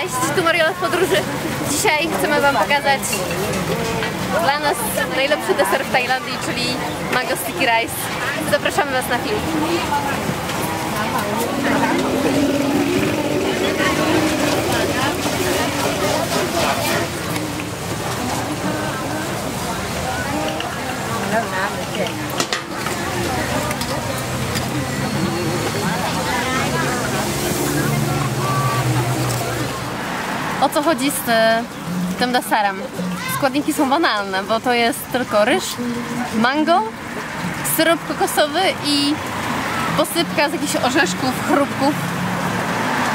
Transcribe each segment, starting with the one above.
Cześć, tu Mariola w podróży. Dzisiaj chcemy Wam pokazać dla nas najlepszy deser w Tajlandii, czyli mango sticky rice. Zapraszamy Was na film. O co chodzi z e, tym deserem? Składniki są banalne, bo to jest tylko ryż, mango, syrop kokosowy i posypka z jakichś orzeszków, chrupków.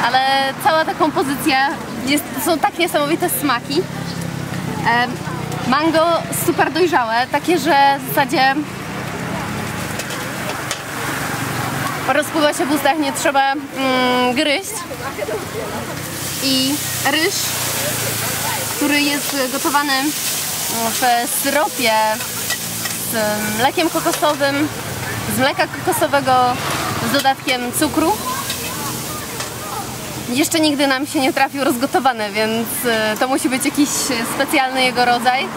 Ale cała ta kompozycja jest, są tak niesamowite smaki. E, mango super dojrzałe, takie, że w zasadzie rozpływa się w ustach, nie trzeba mm, gryźć i ryż, który jest gotowany w syropie z mlekiem kokosowym, z mleka kokosowego z dodatkiem cukru. Jeszcze nigdy nam się nie trafił rozgotowany, więc e, to musi być jakiś specjalny jego rodzaj.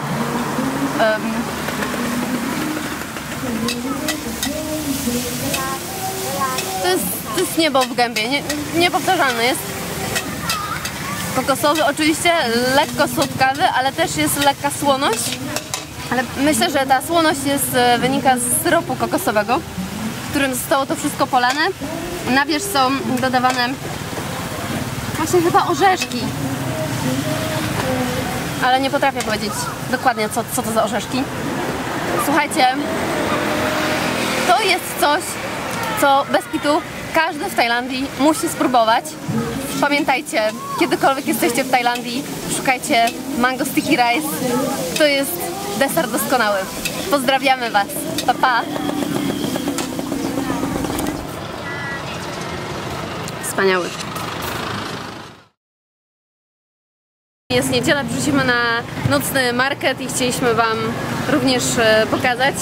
To jest, to jest niebo w gębie, nie, niepowtarzalne jest kokosowy, oczywiście lekko słodkawy, ale też jest lekka słoność. Ale myślę, że ta słoność jest, e, wynika z syropu kokosowego, w którym zostało to wszystko polane. Na wierzch są dodawane właśnie chyba orzeszki. Ale nie potrafię powiedzieć dokładnie, co, co to za orzeszki. Słuchajcie, to jest coś, co bez pitu każdy w Tajlandii musi spróbować. Pamiętajcie, kiedykolwiek jesteście w Tajlandii, szukajcie mango sticky rice. To jest deser doskonały. Pozdrawiamy Was. Pa, pa. Wspaniały. Jest niedziela, wrócimy na nocny market i chcieliśmy Wam również e, pokazać